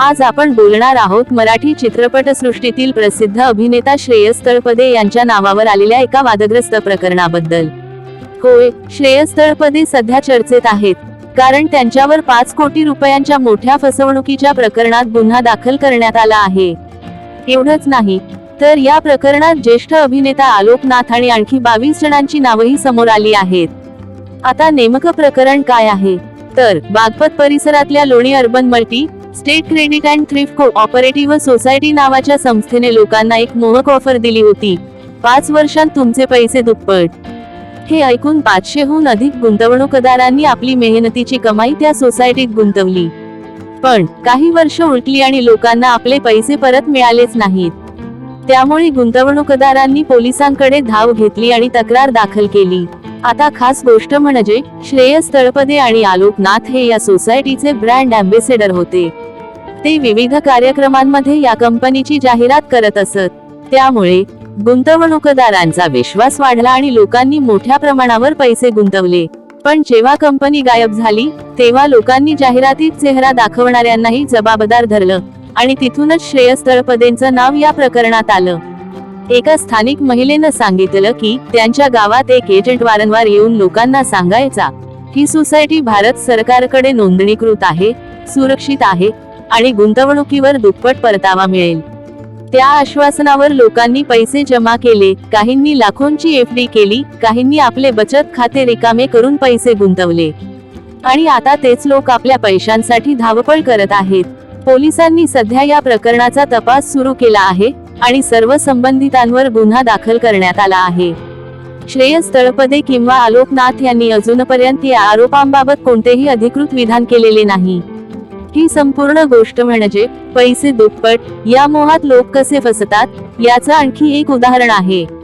आज आपण बोलणार आहोत मराठी चित्रपटसृष्टीतील प्रसिद्ध अभिनेता श्रेयस तळपदे यांच्या नावावर आलेल्या एका वादग्रस्त प्रकरणाबद्दल. होय श्रेयस तळपदे सध्या चर्चेत आहेत कारण त्यांच्यावर पाच कोटी रुपयांच्या मोठ्या फसवणुकीच्या प्रकरणात गुन्हा दाखल करण्यात आला आहे. एवढंच नाही तर या प्रकरणात ज्येष्ठ अभिनेता आलोकनाथ आणि आणखी बावीस जणांची नावही समोर आली आहेत. आता नेमकं प्रकरण काय आहे? तर बागपत परिसरातल्या Loni urban multi state credit and thrift cooperative society नावाच्या संस्थेने लोकांना एक मोहक ऑफर दिली होती. पाच वर्षांत तुमचे पैसे दुप्पट. हे ऐकून पाचशेहून अधिक गुंतवणूकदारांनी आपली मेहनतीची कमाई त्या सोसायटीत गुंतवली. पण काही वर्ष उलटली आणि लोकांना आपले पैसे परत मिळालेच नाहीत. त्यामुळे गुंतवणूकदारांनी पोलिसांकडे धाव घेतली आणि तक्रार दाखल केली. आता खास गोष्ट म्हणजे श्रेयस तळपदे आणि आलोक नाथ हे या सोसायटीचे ब्रँड अँबेसेडर होते. ते विविध कार्यक्रमांमध्ये या कंपनीची जाहिरात करत असत. त्यामुळे गुंतवणूकदारांचा विश्वास वाढला आणि लोकांनी मोठ्या प्रमाणावर पैसे गुंतवले. पण जेव्हा कंपनी गायब झाली तेव्हा लोकांनी जाहिरातीत चेहरा दाखवणाऱ्यांनाही जबाबदार धरलं आणि तिथूनच श्रेयस तळपदेंचं नाव या प्रकरणात आलं. एका स्थानिक महिलेनं सांगितलं की त्यांच्या गावात एक एजंट वारंवार येऊन लोकांना सांगायचा ही सोसायटी भारत सरकारकडे नोंदणीकृत आहे सुरक्षित आहे आणि गुंतवणुकीवर दुप्पट परतावा मिळेल. त्या आश्वासनावर लोकांनी पैसे जमा केले काहींनी लाखोंची एफ डी केली काहींनी आपले बचत खाते रिकामे करून पैसे गुंतवले. आणि आता तेच लोक आपल्या पैशांसाठी धावपळ करत आहेत. पोलिसांनी सध्या या प्रकरणाचा तपास सुरू केला आहे. आणि सर्व संबंधितांवर गुन्हा दाखल करण्यात आला आहे. श्रेयस तळपदे किंवा आलोकनाथ यांनी अजूनपर्यंत या आरोपांबाबत कोणतेही अधिकृत विधान केलेले नाही. ही संपूर्ण गोष्ट म्हणजे पैसे दुप्पट या मोहात लोक कसे फसतात याचं आणखी एक उदाहरण आहे.